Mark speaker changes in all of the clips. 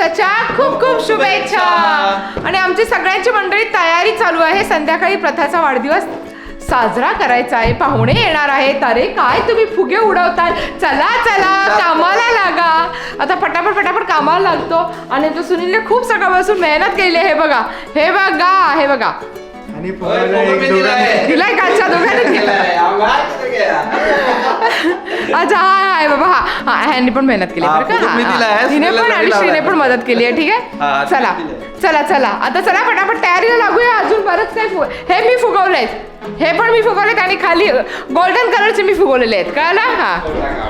Speaker 1: वाढदिवसाच्या खूप खूप शुभेच्छा. आणि आमची सगळ्यांची मंडळी तयारी चालू आहे. संध्याकाळी प्रथाचा वाढदिवस साजरा करायचा आहे. पाहुणे येणार आहेत. अरे काय तुम्ही फुगे उडवताय? चला चला कामाला लागा. आता फटाफट फटाफट कामाला लागतो. आणि तो सुनीलने खूप सकाळपासून मेहनत केली आहे. हे बघा हे बघा हे बघा.
Speaker 2: आणि पोराला एक दोघांनी-
Speaker 1: दिलाय कालच्या दोघांनी अच्छा हाय हाय बाबा हा. हा ह्यांनी पण मेहनत केली
Speaker 3: हा,
Speaker 1: का?
Speaker 3: मी
Speaker 1: हा, हा.
Speaker 3: आहे,
Speaker 1: तिने पण
Speaker 3: सुनीलला
Speaker 1: आणि
Speaker 3: दिला
Speaker 1: श्रीने
Speaker 3: आहे.
Speaker 1: पण मदत केली आहे ठीक आहे?
Speaker 3: हा,
Speaker 1: चला. चला चला. आता चला फटाफट तयारीला लागूया. अजून बरंच काही फु हे मी फुगवलेत हे पण मी फुगवलेत आणि खाली गोल्डन कलरचे मी फुगवलेले आहेत. कळलं? हा.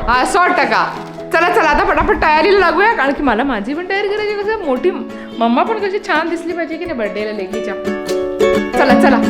Speaker 1: हा सौ टका. चला चला आता फटाफट तयारीला लागूया. कारण की मला माझी पण तयारी करायची कसं मोठी मम्मा पण कशी छान दिसली पाहिजे की नाही बर्थडेला लेकीच्या. चला चला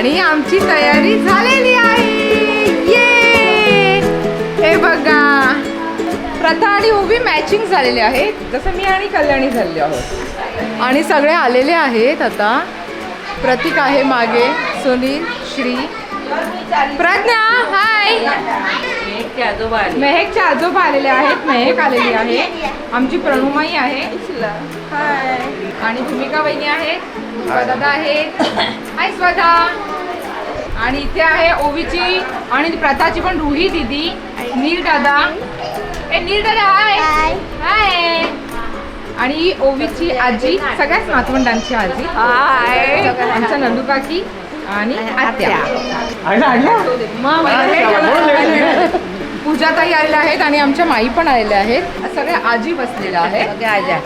Speaker 1: आणि आमची तयारी झालेली आहे. ये! हे बघा. प्रथा आणि उभी मॅचिंग झालेली आहे. जसं मी आणि कल्याणी झालेले आहोत. आणि सगळे आलेले आहेत आता. प्रतीक आहे मागे. सुनील श्री. प्रज्ञा हाय मेहेकचे आजोबा आलेले आहेत. मेहेक आलेली आहे. आमची प्रणुमाई आहे. हाय आणि भूमिका वहिनी आहेत. दादा आहेत हाय स्वदा आणि इथे आहे ओवीची आणि प्रथाची पण रुही दिदी नील दादा. ए नील दादा हाय. हाय. आणि ओवीची आजी सगळ्याच नातवंडांची आजी. हाय. आमच्या नंदू काकी आणि आत्या. पूजाताई आलेल्या आहेत आणि आमच्या माई पण आलेल्या आहेत. सगळ्या आजी बसलेल्या आहेत. आजा.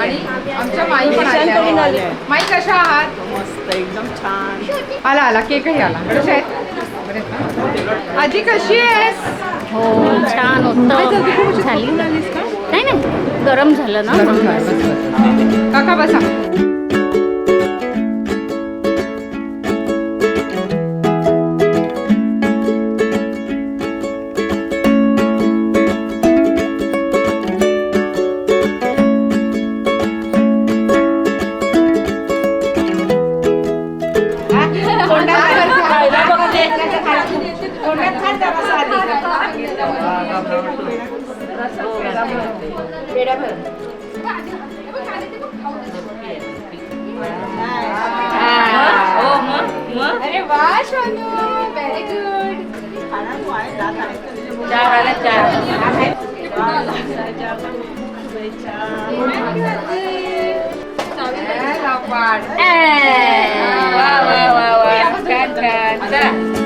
Speaker 1: आणि आमच्या माई पण आहेत माई कशा आहात?
Speaker 4: मस्त एकदम छान.
Speaker 1: आला आला. केकही आला. कशा आहेत? बरे आहेत ना? आजी कशी आहेस?
Speaker 4: हो छान
Speaker 1: काय झालं? तू
Speaker 4: होतं
Speaker 1: कशी
Speaker 4: झाली.
Speaker 1: थकून आलीस का?
Speaker 4: नाही नाही. गरम झालं ना.
Speaker 1: बरं, बस, बस. काका बसा अरे वा शोनू व्हेरी गुड वा वा वा वा छान छान चला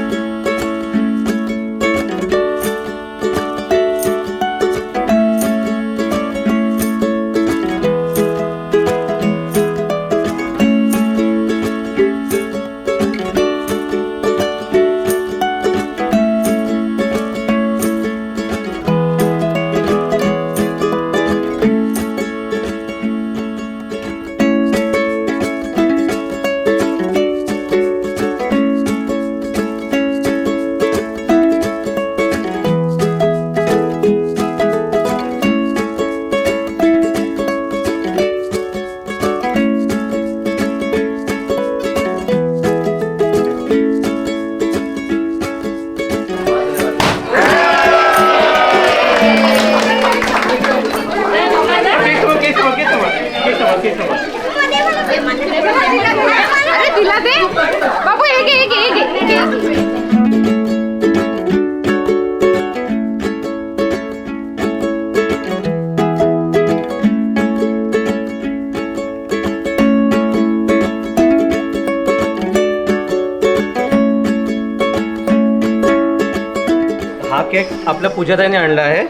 Speaker 3: पूजाताईने आणला आहे.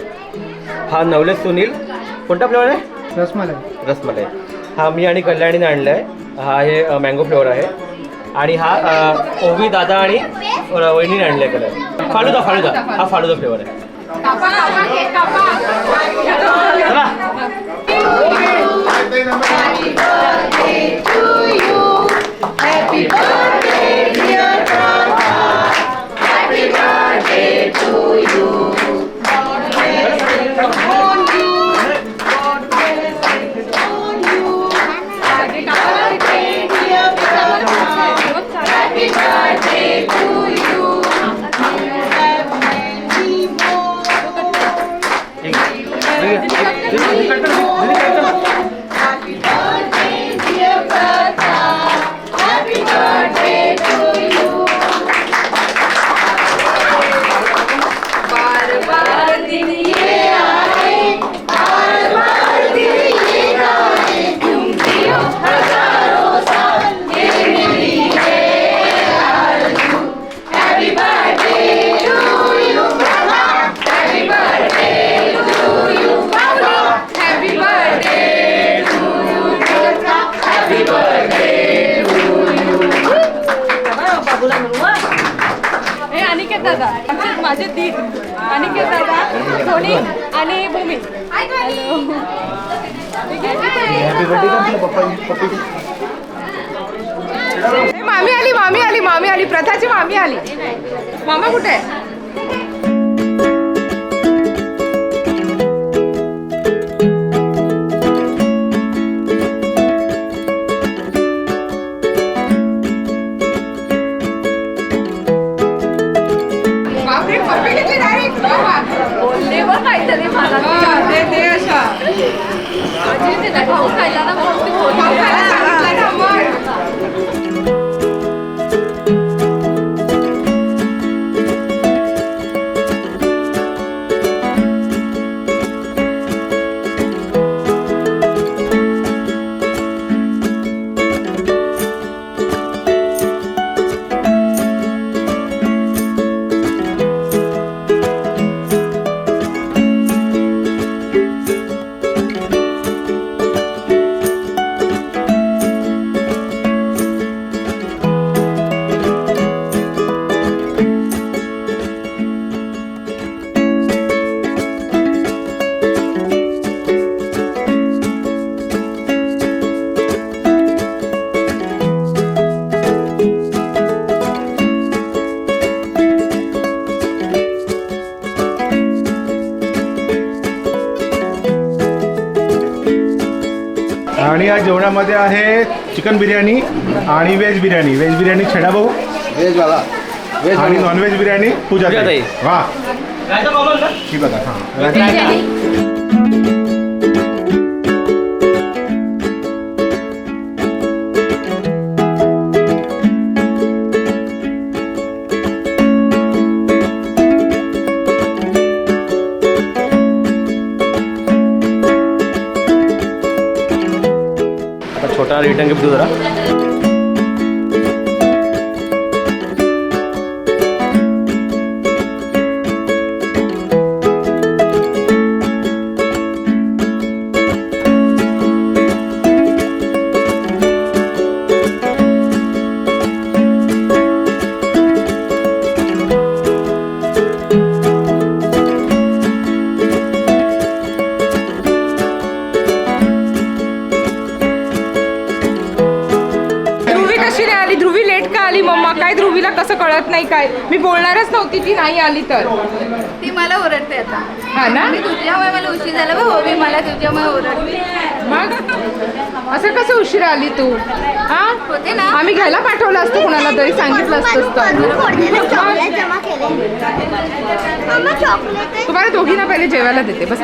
Speaker 3: हा नवलेश सुनील. कोणता फ्लेवर आहे?
Speaker 2: रसमलाई.
Speaker 3: रसमलाई. हा मी आणि कल्याणीने आणला आहे हा आहे मँगो फ्लेवर आहे. आणि हा ओवी दादा आणि वहिनीने आणला आहे कलर. फालुदा फालुदा. हा फालुदा फ्लेवर आहे. चला.
Speaker 1: आली मामी आली मामी आली प्रथाची मामी आली. मामा कुठे आहे? घेतली डायरेक्ट
Speaker 4: बोलले काहीतरी मला.
Speaker 1: दे दे अशा.
Speaker 4: खाऊ खायला
Speaker 2: आणि या जेवणामध्ये आहे चिकन बिर्याणी आणि व्हेज बिर्याणी. व्हेज बिर्याणी छेडा भाऊ.
Speaker 5: व्हेजवाला व्हेज
Speaker 2: आणि नॉनव्हेज बिर्याणी पूजा
Speaker 3: पूजाताई.
Speaker 2: वा. ही बघा हां.
Speaker 1: ರಿಟರ್ನ್ ಗಿಫ್ಟ್ ಇದ್ರ काय? मी बोलणारच नव्हती ती नाही आली तर.
Speaker 6: ती मला ओरडते आता.
Speaker 1: हा ना?
Speaker 6: आणि तुझ्यामुळे मला उशीर झाला हो मी मला तुझ्यामुळे ओरडते.
Speaker 1: मग? असं कसं उशिरा आली तू? हा?
Speaker 6: होते ना.
Speaker 1: आम्ही घ्यायला पाठवलं असतं कुणाला तरी सांगितलं असतं तर तुम्हाला दोघींना पहिले जेवायला देते बस.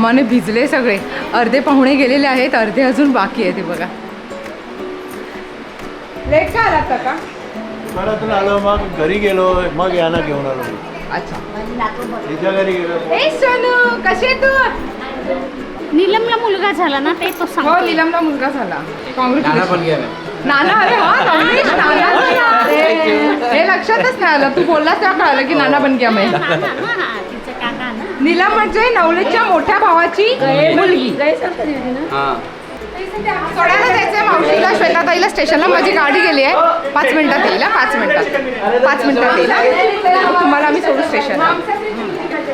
Speaker 1: घामाने भिजले सगळे. अर्धे पाहुणे गेलेले आहेत अर्धे अजून बाकी आहे ते बघा. लेट का आलात का
Speaker 5: परतून आलो मग घरी गेलो मग यांना घेऊन आलो.
Speaker 1: अच्छा.
Speaker 5: तिच्या घरी गेलो.
Speaker 1: ए सोनू कशी आहे तू?
Speaker 6: नीलमला मुलगा झाला ना ते तो
Speaker 1: हो
Speaker 6: सांगतो
Speaker 1: नीलमला मुलगा झाला.
Speaker 5: पण गेला
Speaker 1: नाना अरे हा नवनीश नाना झाला. अरे, हे लक्षातच नाही आलं. तू बोललास तेव्हा कळालं की नाना बन गया मैं
Speaker 6: नाना ना तिचा काका ना
Speaker 1: नीलम म्हणजे नवलेच्या मोठ्या भावाची मुलगी सोडायला जायचंय मावशीला श्वेताताईला स्टेशनला. माझी गाडी गेली आहे. पाच मिनिटात येईल पाच मिनिटात. पाच मिनिटात येईल तुम्हाला आम्ही सोडू स्टेशनला.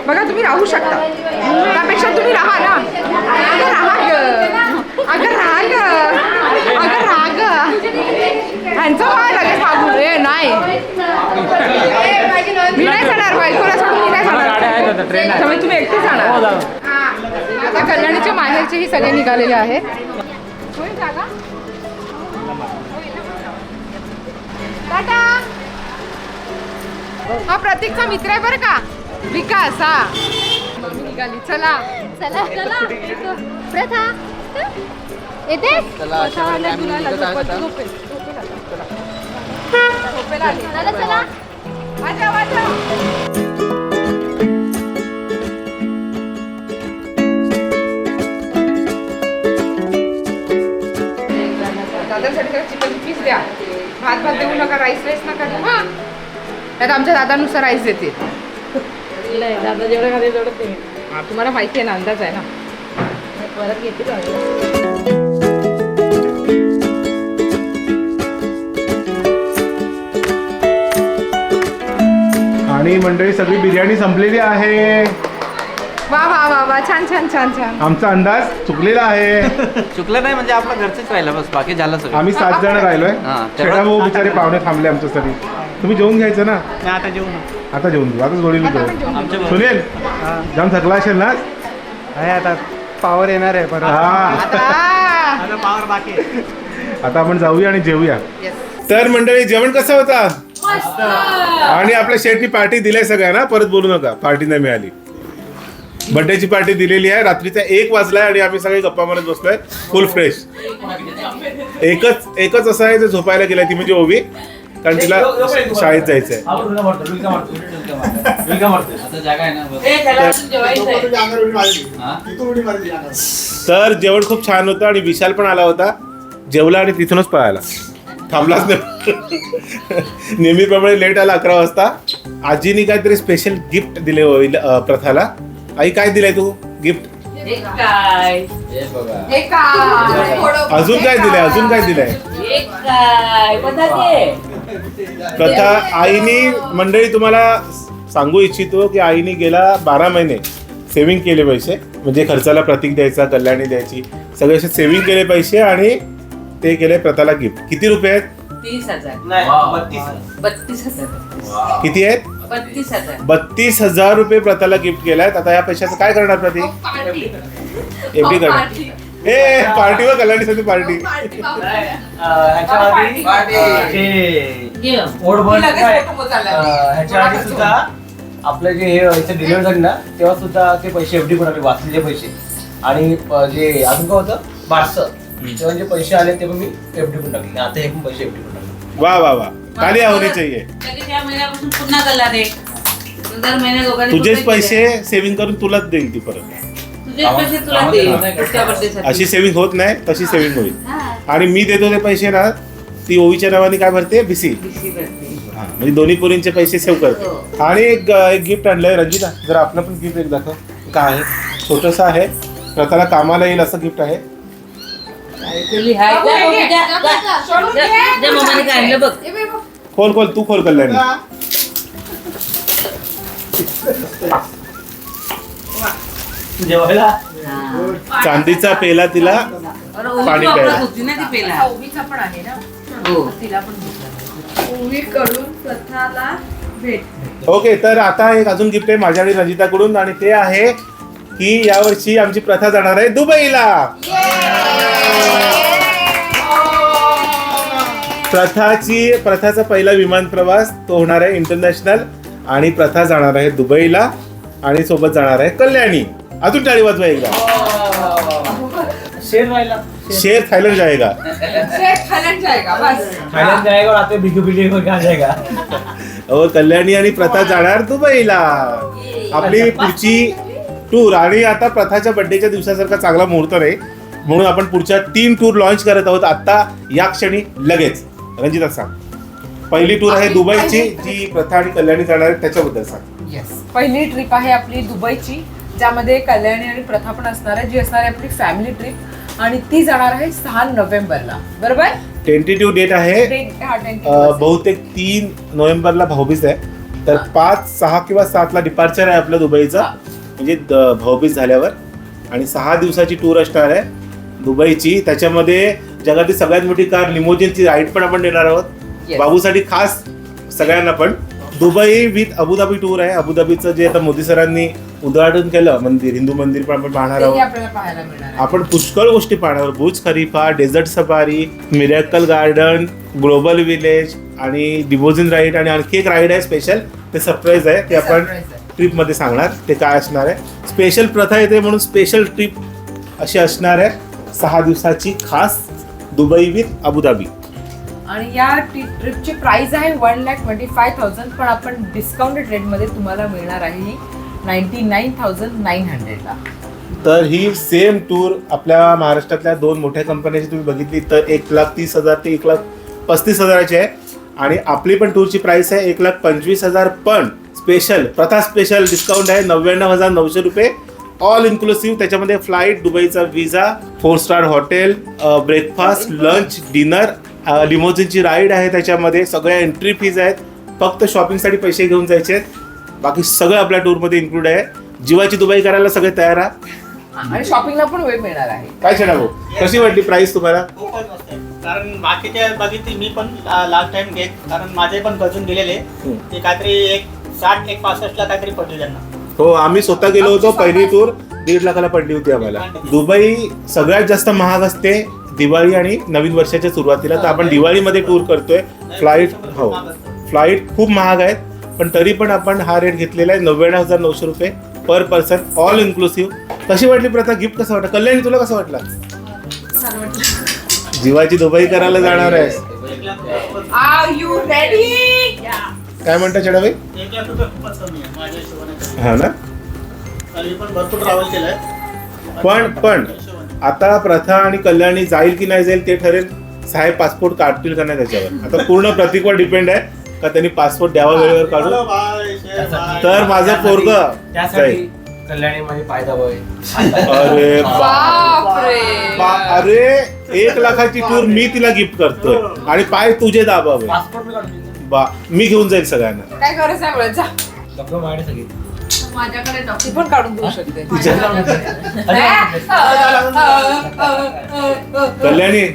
Speaker 1: बघा तुम्ही राहू शकता. त्यापेक्षा तुम्ही राहा ना. अगं राहा ग. अगं राहा ग. अगं राहा ग. ह्यांचं काय लगेच रे नाही. मी नाही जाणार बायकोला सोडून मी नाही जाणार. त्यामुळे तुम्ही एकटे जाणार. आता कल्याणीच्या माहेरचे ही सगळे निघालेले आहेत? टाटा! हा प्रतीकचा मित्र आहे बरं का? विकास हा. निघाली. चला.
Speaker 6: चला चला. प्रथा. येते
Speaker 1: झोपेला जरा चिकन पीस द्या. भात भात देऊ नका राईस राईस नका देऊ हा. नाही आमच्या दादानुसार राईस देतील. दादा जेवढं खाते तेवढं तुम्हाला माहिती आहे ना अंदाज आहे ना. परत घेतील
Speaker 2: आणि मंडळी सगळी बिर्याणी संपलेली आहे.
Speaker 1: वा वा वा वा छान छान छान छान.
Speaker 2: आमचा अंदाज चुकलेला आहे.
Speaker 7: चुकलं नाही म्हणजे आपलं घरचंच राहिलं बस बाकी झालं सगळं.
Speaker 2: आम्ही सात जण राहिलोय.
Speaker 7: हा,
Speaker 2: छेडा भाऊ बिचारे पाहुणे थांबले आमच्यासाठी तुम्ही जेवून घ्यायचं ना?
Speaker 7: आता जेवण
Speaker 2: आता जेवून घेऊ आता जोडीला
Speaker 1: आता आपण
Speaker 2: जेवू
Speaker 1: जेवण
Speaker 7: आमच्या
Speaker 2: सुनील जाम थकला असेल ना?
Speaker 5: आहे आता पावर येणार आहे परत.
Speaker 2: हा.
Speaker 1: आता.
Speaker 7: पावर बाकी
Speaker 2: आता आपण जाऊया आणि जेवूया.
Speaker 1: Yes.
Speaker 2: तर मंडळी जेवण कसं होता? आणि आपल्या शेटनी पार्टी दिली सगळ्यांना परत बोलू नका पार्टी नाही मिळाली. बर्थडेची पार्टी दिलेली आहे रात्रीचा एक वाजलाय आणि आम्ही सगळे गप्पा मारत बसलोय फुल फ्रेश एकच एकच असं आहे जे झोपायला गेलाय ती म्हणजे ओवी कारण तिला शाळेत जायचंय.
Speaker 7: आता जागा आहे ना
Speaker 2: तर जेवण खूप छान होतं आणि विशाल पण आला होता जेवला आणि तिथूनच पळाला. थांबलाच नाही. नेहमीप्रमाणे लेट आला अकरा वाजता. आजीने काहीतरी स्पेशल गिफ्ट दिले होईल अं, प्रथाला. आई काय दिलंय तू? गिफ्ट
Speaker 7: हे
Speaker 1: हे?
Speaker 2: अजून काय दिलंय? अजून काय दिलंय? प्रथा आईनी मंडळी तुम्हाला सांगू इच्छितो की आईने गेला बारा महिने सेव्हिंग केले पैसे. म्हणजे खर्चाला प्रतीक द्यायचा कल्याणी द्यायची. सगळे असे सेव्हिंग केले पैसे आणि ते केले प्रथाला गिफ्ट किती रुपये आहेत?
Speaker 8: तीस हजार.
Speaker 7: नाही
Speaker 8: बत्तीस. हजार.
Speaker 2: किती आहेत?
Speaker 8: बत्तीस हजार.
Speaker 2: बत्तीस हजार रुपये प्रथाला गिफ्ट केलायत आता या पैशाचं काय करणार प्रतीक एफडी करणार. ए पार्टी व कल्याणीसाठी पार्टी.
Speaker 3: ह्याच्या आधी अं, जे
Speaker 8: घे.
Speaker 3: पोटभर
Speaker 8: लगेच
Speaker 3: काय,
Speaker 8: फोटो उचलला.
Speaker 3: अं, ह्याच्या आधी सुद्धा आपलं जे हे इथे डिलिव्हरी झाली ना तेव्हा सुद्धा ते पैसे एफडी पण आले वाचलेले पैसे. आणि अं, जे अजून काय होतं? बारसं. तेव्हा जे पैसे आले ते पण मी एफडी पण टाकले. आता हे पण पैसे एफडी पण टाकले.
Speaker 2: वा वा वा. खाली होनी चाहिए
Speaker 8: लगेच या महिन्यापासून पुन्हा दर महिन्यात दोघांनी
Speaker 2: तुझेच पैसे सेव्हिंग करून तुलाच देईल ती परत.
Speaker 8: दिले? पैसे तुला पुढच्या
Speaker 2: अशी. सेव्हिंग होत नाही तशी सेव्हिंग होईल. आणि मी देतो ते पैसे ना ती ओवीच्या नावाने काय भरते? बिसी. हा, म्हणजे दोन्ही पोरींचे पैसे सेव्ह करते. आणि एक एक गिफ्ट आणलंय रंजिता. जर आपलं पण गिफ्ट एक दाखव. काय आहे? छोटस आहे. प्रथाला कामाला येईल असं गिफ्ट आहे. खोल खोल तू खोल कल्याणी.
Speaker 3: जेवायला?
Speaker 2: चांदीचा पेला तिला पाणी प्यायला.
Speaker 8: होती ना ती पेला.
Speaker 4: ओवीचा पण आहे ना.
Speaker 8: हो.
Speaker 4: तिला पण घेतला.
Speaker 9: ओवीकडून प्रथाला भेट.
Speaker 2: ओके तर आता एक अजून गिफ्ट आहे माझ्या आणि रंजिताकडून आणि ते आहे की यावर्षी आमची प्रथा जाणार आहे दुबईला. प्रथाची प्रथाचा पहिला विमान प्रवास तो होणार आहे इंटरनॅशनल आणि प्रथा जाणार आहे दुबईला आणि सोबत जाणार आहे कल्याणी. अजून टाळी वाजवा एकदा.
Speaker 3: शेर
Speaker 2: शेर थायलंड जाएगा
Speaker 4: शेत थायलंड जाएगा बस.
Speaker 3: थायलंड जाएगा और आते बिगू बिल्डिंग को क्या जाएगा
Speaker 2: अहो कल्याणी आणि प्रथा जाणार दुबईला. आपली पुढची टूर आणि आता प्रथाच्या बर्थडेच्या दिवसासारखा चांगला मुहूर्त नाही. म्हणून आपण पुढच्या तीन टूर लॉन्च करत आहोत. आता या क्षणी लगेच. रंजिता सांग. पहिली टूर आहे दुबईची जी प्रथा आणि कल्याणी जाणार आहे त्याच्याबद्दल सांग.
Speaker 4: येस पहिली ट्रिप आहे आपली दुबईची ज्यामध्ये कल्याणी आणि प्रथा पण असणार आहे जी असणार आहे आपली फॅमिली ट्रिप आणि ती जाणार आहे सहा नोव्हेंबरला. बरोबर?
Speaker 2: टेंटेटिव्ह डेट आहे. बहुतेक तीन नोव्हेंबरला भाऊबीज आहे. तर पाच सहा किंवा सातला डिपार्चर आहे आपलं दुबईचं. म्हणजे भाऊबीज झाल्यावर. आणि सहा दिवसाची टूर असणार आहे. दुबईची त्याच्यामध्ये जगातील सगळ्यात मोठी कार लिमोजिनची राईड पण आपण देणार आहोत.
Speaker 4: Yes.
Speaker 2: बाबूसाठी खास सगळ्यांना पण. दुबई विथ अबुधाबी टूर आहे. अबुधाबीचं जे आता मोदी सरांनी उद्घाटन केलं मंदिर हिंदू मंदिर पण आपण पाहणार
Speaker 4: तेही
Speaker 2: आहोत.
Speaker 4: आपल्याला पाहायला मिळणार आहे.
Speaker 2: आपण पुष्कळ गोष्टी पाहणार आहोत. Burj Khalifa desert safari miracle garden global village आणि डिबोजिन राईड आणि आणखी एक राईड आहे स्पेशल ते सरप्राईज आहे. ते आपण
Speaker 4: Surprise आहे.
Speaker 2: ट्रिपमध्ये सांगणार. ते काय असणार आहे? स्पेशल प्रथा येते म्हणून स्पेशल ट्रिप अशी असणार आहे. सहा दिवसाची खास दुबई विथ अबुधाबी
Speaker 4: आणि या ट्रिपची प्राइस आहे one lakh twenty five thousand पण आपण डिस्काउंटेड रेटमध्ये तुम्हाला मिळणार आहे ही नाईन्टी नाईन थाउजंड नाईन हंड्रेडला
Speaker 2: तर ही सेम टूर आपल्या महाराष्ट्रातल्या दोन मोठ्या कंपन्यांची तुम्ही बघितली तर एक लाख तीस हजार ते एक लाख पस्तीस हजाराची आहे. आणि आपली पण टूरची प्राइस आहे एक लाख पंचवीस हजार पण स्पेशल प्रथा स्पेशल डिस्काउंट आहे नव्याण्णव हजार नऊशे रुपये. ऑल इन्क्लुसिव्ह त्याच्यामध्ये flight दुबईचा visa four star hotel breakfast lunch dinner लिमोजिनची ride आहे त्याच्यामध्ये. सगळ्या एंट्री फीज आहेत. फक्त शॉपिंगसाठी पैसे घेऊन जायचे आहेत. बाकी सगळं आपल्या टूरमध्ये इन्क्लूड आहे. जीवाची दुबई करायला सगळे तयार आहात.
Speaker 4: आणि शॉपिंगला पण वेळ मिळणार आहे.
Speaker 2: काय छान भाऊ? कशी वाटली प्राइस तुम्हाला.
Speaker 10: कारण बाकीच्या बघितली मी पण लास्ट टाइम घेत. कारण माझे पण कजून गेलेले. ते काहीतरी एक साठ एक पासष्टला काहीतरी पडले त्यांना.
Speaker 2: हो आम्ही स्वतः गेलो होतो पहिली टूर दीड लाखाला पडली होती आम्हाला. दुबई सगळ्यात जास्त महाग असते दिवाळी आणि नवीन वर्षाच्या सुरुवातीला. तर आपण दिवाळीमध्ये टूर करतोय. फ्लाईट हो. फ्लाईट खूप महाग आहेत पण तरी पण आपण हा रेट घेतलेला आहे. नव्याण्णव हजार नऊशे रुपये पर पर्सन ऑल इन्क्लुसिव्ह कशी वाटली प्रथा? गिफ्ट कसं वाटलं? कल्याणी तुला कसं वाटलं? जीवाची दुबई करायला जाणार आहे
Speaker 10: एक लाख रुपये
Speaker 4: आर यू रेडी
Speaker 2: काय म्हणता चढाबाई हा ना?
Speaker 10: पण भरपूर ट्रॅव्हल केलंय.
Speaker 2: पण पण आता प्रथा आणि कल्याणी जाईल की नाही जाईल ते ठरेल. साहेब पासपोर्ट काढतील का नाही त्याच्यावर? आता पूर्ण प्रतीकवर डिपेंड आहे का त्यांनी पासपोर्ट द्यावा वेळेवर
Speaker 10: बाय.
Speaker 2: तर माझं पोरग.
Speaker 3: त्यासाठी
Speaker 2: अरे
Speaker 4: बापरे.
Speaker 2: अरे एक लाखाची टूर मी तिला गिफ्ट करतोय. आणि पाय तुझे दाबावे. बा मी घेऊन जाईल सगळ्यांना.
Speaker 4: काय गरज आहे
Speaker 3: माझ्याकडे सगळी
Speaker 4: माझ्याकडे ती पण काढून देऊ शकते.
Speaker 2: कल्याणी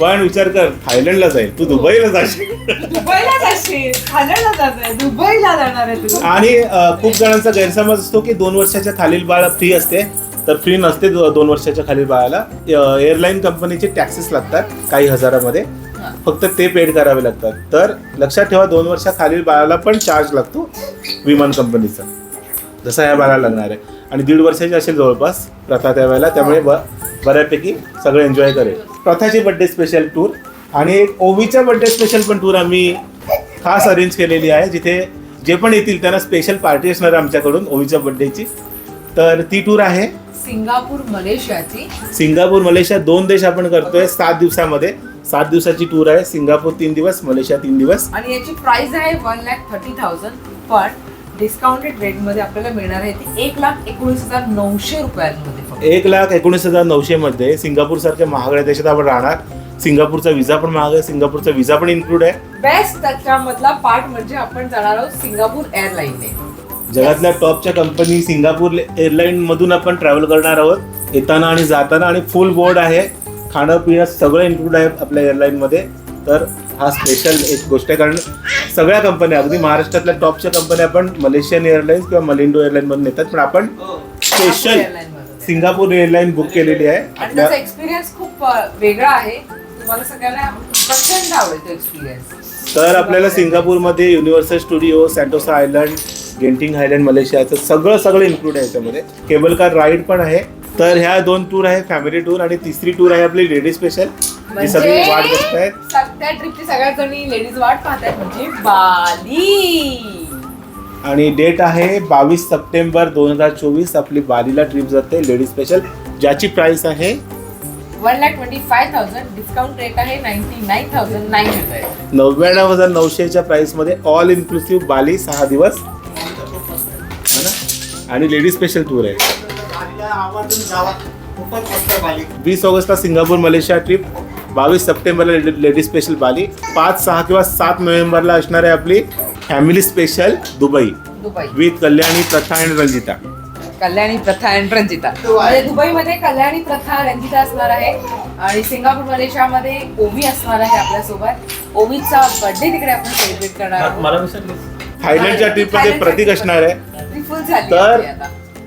Speaker 2: पण विचार कर थायलंडला जाईल. तू दुबईला जाशील.
Speaker 4: दुबईला जाशील. थायलंडला जाणार दुबईला जाणार आहे तू.
Speaker 2: आणि अ, खूप जणांचा गैरसमज असतो की दोन वर्षाच्या खालील बाळ फ्री असते तर फ्री नसते दो- दोन वर्षाच्या खालील बाळाला. एअरलाईन कंपनीचे टॅक्सेस लागतात काही हजारामध्ये. फक्त ते पेड करावे लागतात. तर लक्षात ठेवा दोन वर्षा खालील बाळाला पण चार्ज लागतो विमान कंपनीचा जसा या बाळाला लागणार आहे. आणि दीड वर्षाची असेल जवळपास प्रथा त्यावेळेला त्यामुळे ब बऱ्यापैकी सगळं एन्जॉय करेल. प्रथाची बड्डे स्पेशल टूर आणि एक ओवीच्या बड्डे स्पेशल पण टूर आम्ही खास अरेंज केलेली आहे. जिथे जे पण येतील त्यांना स्पेशल पार्टी असणार आहे आमच्याकडून ओवीच्या बड्डेची तर ती टूर आहे.
Speaker 4: सिंगापूर मलेशियाची.
Speaker 2: सिंगापूर मलेशिया दोन देश आपण करतोय सात दिवसामध्ये. सात दिवसाची टूर आहे. सिंगापूर तीन दिवस मलेशिया तीन दिवस.
Speaker 4: आणि याची प्राइस आहे वन लॅक थर्टी थाउजंड पण डिस्काउंटेड रेटमध्ये आपल्याला मिळणार आहे ती एक लाख एकोणीस हजार नऊशे रुपयांमध्ये
Speaker 2: एक लाख एकोणीस हजार नऊशे मध्ये सिंगापूर सारख्या महागड्या देशात आपण राहणार. सिंगापूरचा विजा पण महाग आहे सिंगापूरचा विजा पण इन्क्लूड आहे.
Speaker 4: बेस्ट त्याच्यामधला पार्ट म्हणजे आपण जाणार आहोत सिंगापूर एअरलाईनने
Speaker 2: जगातल्या टॉपच्या कंपनी सिंगापूर एअरलाईन मधून आपण ट्रॅव्हल करणार आहोत. येताना आणि जाताना आणि फुल बोर्ड आहे. खाणं पिणं सगळं इन्क्लूड आहे आपल्या एअरलाईन मध्ये. तर हा स्पेशल एक गोष्ट आहे कारण सगळ्या कंपन्या अगदी महाराष्ट्रातल्या टॉपच्या कंपन्या आपण मलेशियन एअरलाईन्स किंवा मलिंडो एअरलाईन मधून येतात. पण आपण स्पेशल सिंगापूर एअरलाईन बुक केलेली आहे.
Speaker 4: आणि
Speaker 2: आपल्या
Speaker 4: त्याचा एक्सपिरियन्स खूप वेगळा आहे. तुम्हाला सगळ्यांना प्रचंड आवडेल तो एक्सपिरियन्स
Speaker 2: तर आपल्याला सिंगापूरमध्ये Universal Studio Sentosa island Genting island मलेशियाचं सगळं सगळं इन्क्लूड आहे याच्यामध्ये. केबल कार राईड पण आहे. तर ह्या दोन टूर आहे फॅमिली टूर आणि तिसरी टूर आहे आपली लेडी स्पेशल जी सगळी वाट बघतायत.
Speaker 4: त्या ट्रिपची जणी लेडीज वाट पाहतायत म्हणजे बाली.
Speaker 2: आणि डेट आहे बावीस सप्टेंबर दोन हजार चोवीस. आपली बालीला ट्रिप जाते लेडी स्पेशल ज्याची प्राइस आहे?
Speaker 4: One lakh twenty five thousand discount rate आहे ninety nine thousand nine hundred
Speaker 2: नव्याण्णव हजार नऊशेच्या प्राइसमध्ये ऑल इन्क्लुसिव्ह बाली सहा दिवस. है? आणि लेडी स्पेशल टूर आहे. वीस ऑगस्टला सिंगापूर मलेशिया ट्रिप बावीस सप्टेंबरला लेडी लेडी स्पेशल बाली पाच सहा किंवा सात नोव्हेंबरला असणार आहे आपली family special Dubai.
Speaker 4: Dubai.
Speaker 2: With Kalyani Pratha आणि रंजिता.
Speaker 4: कल्याणी प्रथा अँड रंजिता. म्हणजे दुबईमध्ये कल्याणी प्रथा रंजिता असणार आहे आणि सिंगापूर मलेशियामध्ये ओमी असणार आहे आपल्यासोबत. ओमीचा बर्थडे तिकडे आपण सेलिब्रेट करणार आहोत.
Speaker 3: मला विसरली
Speaker 2: थायलंडच्या ट्रिपमध्ये प्रतीक असणार आहे. तर.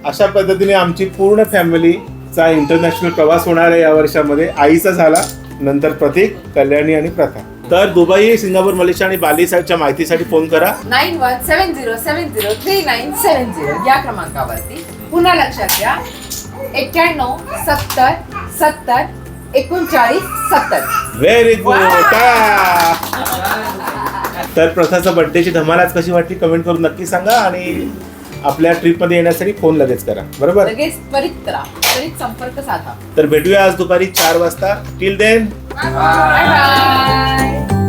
Speaker 2: अशा पद्धतीने आमची पूर्ण फॅमिलीचा इंटरनॅशनल प्रवास होणार आहे या वर्षामध्ये आईचा झाला नंतर प्रतीक कल्याणी आणि प्रथा तर दुबई सिंगापूर मलेशिया आणि बाली साहेबच्या माहितीसाठी फोन करा
Speaker 4: nine one seven zero seven zero three nine seven zero या क्रमांकावरती पुन्हा लक्षात घ्या एक्क्याण्णव सत्तर सत्तर एकोणचाळीस सत्तर
Speaker 2: व्हेरी गुड तर प्रथाचा बर्थडेची धमालाच कशी वाटली कमेंट करून नक्की सांगा आणि आपल्या ट्रिपमध्ये येण्यासाठी फोन लगेच करा. बरोबर?
Speaker 4: लगेच त्वरित करा. त्वरित संपर्क साधा.
Speaker 2: तर भेटूया आज दुपारी चार वाजता. Till then
Speaker 4: bye bye